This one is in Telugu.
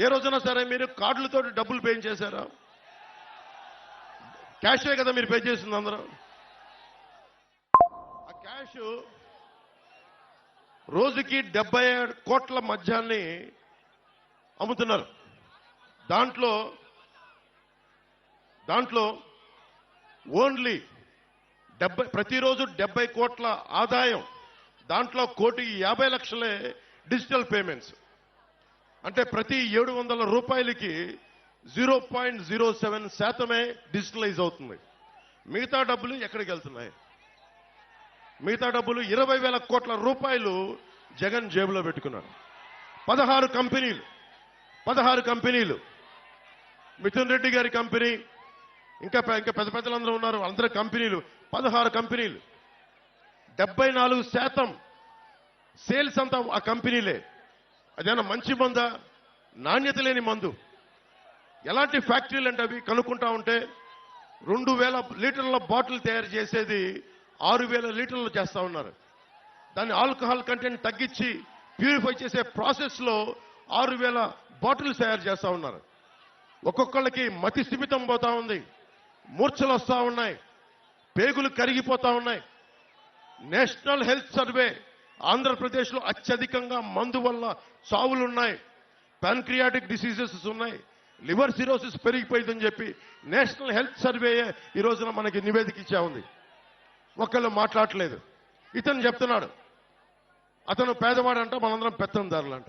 ఏ రోజున సరే మీరు కార్డులతో డబ్బులు పే చేశారా? క్యాషే కదా మీరు పే చేసింది అందరూ. ఆ క్యాష్ రోజుకి డెబ్బై ఏడు కోట్ల మద్యాన్ని అమ్ముతున్నారు. దాంట్లో దాంట్లో ఓన్లీ డెబ్బై ప్రతిరోజు డెబ్బై కోట్ల ఆదాయం దాంట్లో కోటి యాభై లక్షలే డిజిటల్ పేమెంట్స్ అంటే ప్రతి ఏడు వందల రూపాయలకి జీరో పాయింట్ జీరో సెవెన్ శాతమే డిజిటలైజ్ అవుతుంది. మిగతా డబ్బులు ఎక్కడికి వెళ్తున్నాయి? మిగతా డబ్బులు ఇరవై వేల కోట్ల రూపాయలు జగన్ జేబులో పెట్టుకున్నారు. పదహారు కంపెనీలు పదహారు కంపెనీలు. మిథున్ రెడ్డి గారి కంపెనీ ఇంకా ఇంకా పెద్ద పెద్దలందరూ ఉన్నారు అందరూ కంపెనీలు. పదహారు కంపెనీలు. డెబ్బై నాలుగు శాతం సేల్స్ అంతా ఆ కంపెనీలే. అదేనా మంచి మందా? నాణ్యత లేని మందు. ఎలాంటి ఫ్యాక్టరీలు అంటే అవి కనుక్కుంటా ఉంటే రెండు వేల లీటర్ల బాటిల్ తయారు చేసేది ఆరు వేల లీటర్లు చేస్తా ఉన్నారు. దాన్ని ఆల్కహాల్ కంటెంట్ తగ్గించి ప్యూరిఫై చేసే ప్రాసెస్లో ఆరు వేల బాటిల్స్ తయారు చేస్తూ ఉన్నారు. ఒక్కొక్కళ్ళకి మతి స్థిమితం పోతా ఉంది. మూర్ఛలు వస్తూ ఉన్నాయి. పేగులు కరిగిపోతా ఉన్నాయి. నేషనల్ హెల్త్ సర్వే ఆంధ్రప్రదేశ్లో అత్యధికంగా మందు వల్ల చావులున్నాయి పాన్క్రియాటిక్ డిసీజెస్ ఉన్నాయి. లివర్ సిరోసిస్ పెరిగిపోయిందని చెప్పి నేషనల్ హెల్త్ సర్వే ఈ రోజున మనకి నివేదిక ఇచ్చా ఉంది. ఒకళ్ళు మాట్లాడట్లేదు. ఇతను చెప్తున్నాడు. అతను పేదవాడంట మనందరం పెత్తందారులంట